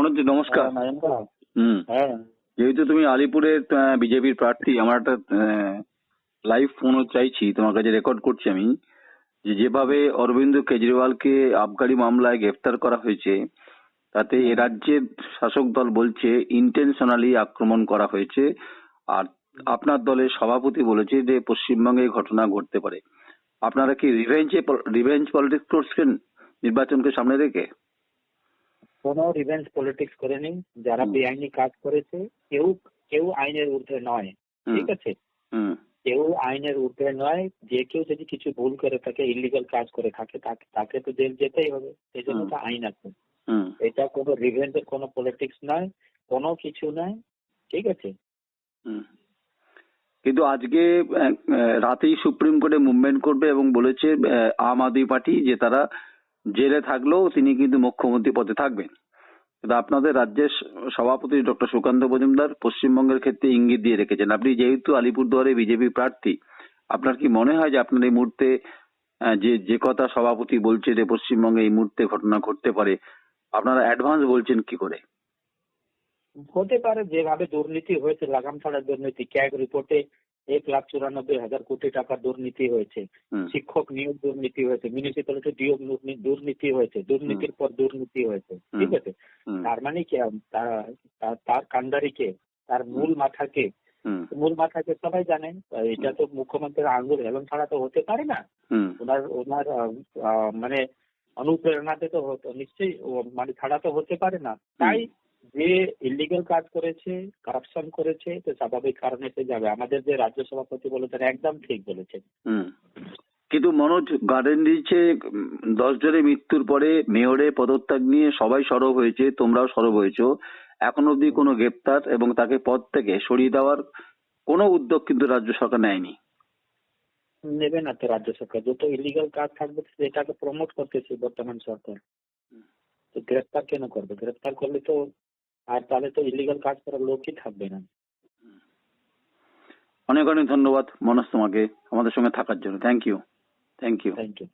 মনোজ নমস্কার। হ্যাঁ, হুম। হ্যাঁ। যেহেতু তুমি আলিপুরের বিজেপির প্রার্থী আমার একটা লাইভ ফোনও চাইছি তোমার কাছে রেকর্ড করছি আমি। যে যেভাবে অরবিন্দ কেজরিওয়ালকে আবগারি মামলায় গ্রেফতার করা হয়েছে তাতে এ রাজ্যের শাসক দল বলছে ইন্টেনশনালি আক্রমণ করা হয়েছে। আর আপনার দলের সভাপতি বলেছে যে পশ্চিমবঙ্গে ঘটনা ঘটতে পারে। আপনারা কি রিভেঞ্জে রিভেঞ্জ পলিটিক্স করছেন নির্বাচনকে সামনে রেখে? কোনো রিভেঞ্জ পলিটিক্স করেনি যারা। বেআইনি কাজ করেছে কেউ কেউ আইনের ঊর্ধ্বে নয় ঠিক আছে? কেউ আইনের ঊর্ধ্বে নয় যে কেউ যদি কিছু ভুল করে থাকে ইলিগাল কাজ করে থাকে তাকে তাকে তো জেল যেতেই হবে সেই জন্য তো আইন আছে। এটা কোনো রিভেঞ্জের কোনো পলিটিক্স নয় কোনো কিছু নয় ঠিক আছে। কিন্তু আজকে রাতেই সুপ্রিম কোর্টে মুভমেন্ট করবে এবং বলেছে আম আদমি পার্টি যে তারা জেলে থাকলেও তিনি কিন্তু মুখ্যমন্ত্রী পদে থাকবেন। কিন্তু আপনাদের রাজ্যের সভাপতি ডক্টর সুকান্ত মজুমদার পশ্চিমবঙ্গের ক্ষেত্রে ইঙ্গিত দিয়ে রেখেছেন। আপনি যেহেতু আলিপুরদুয়ারে বিজেপি প্রার্থী, আপনার কি মনে হয় যে আপনার এই মুহূর্তে যে যে কথা সভাপতি বলছে যে পশ্চিমবঙ্গে এই মুহূর্তে ঘটনা ঘটতে পারে, আপনারা অ্যাডভান্স বলছেন কি করে? হতে পারে যেভাবে দুর্নীতি হয়েছে লাগাম ছাড়া দুর্নীতি, ক্যাগ রিপোর্টে এক লাখ চুরানব্বই হাজার কোটি টাকা দুর্নীতি হয়েছে। শিক্ষক নিয়োগ দুর্নীতি হয়েছে মিউনিসিপ্যালিটি নিয়োগ দুর্নীতি হয়েছে দুর্নীতির পর দুর্নীতি হয়েছে ঠিক আছে? তার মানে কি তার- কান্ডারিকে তার মূল মাথাকে মূল মাথাকে সবাই জানেন এটা তো মুখ্যমন্ত্রীর আঙ্গুল হেলন ছাড়া তো হতে পারে না। ওনার ওনার মানে অনুপ্রেরণাতে তো নিশ্চয়ই মানে ছাড়া তো হতে পারে না। তাই যে ইলিগাল কাজ করেছে কারাপশন করেছে তো স্বাভাবিক কারণে সে যাবে। আমাদের যে রাজ্য সভাপতি বলেছেন একদম ঠিক বলেছেন। কিন্তু মনোজ গার্ডেন রিচে দশ জনের মৃত্যুর পরে মেয়রে পদত্যাগ নিয়ে সবাই সরব হয়েছে তোমরাও সরব হয়েছো। এখন অবধি কোনো গ্রেপ্তার এবং তাকে পদ থেকে সরিয়ে দেওয়ার কোনো উদ্যোগ কিন্তু রাজ্য সরকার নেয়নি। নেবে না তো রাজ্য সরকার। যত ইলিগাল কাজ থাকবে সেটাকে প্রমোট করতেছে বর্তমান সরকার। তো গ্রেফতার কেন করবে? গ্রেপ্তার করলে তো আর তাহলে তো ইলিগাল কাজ করার লোকই থাকবে না। অনেক অনেক ধন্যবাদ মনোজ তোমাকে আমাদের সঙ্গে থাকার জন্য। Thank you thank you thank you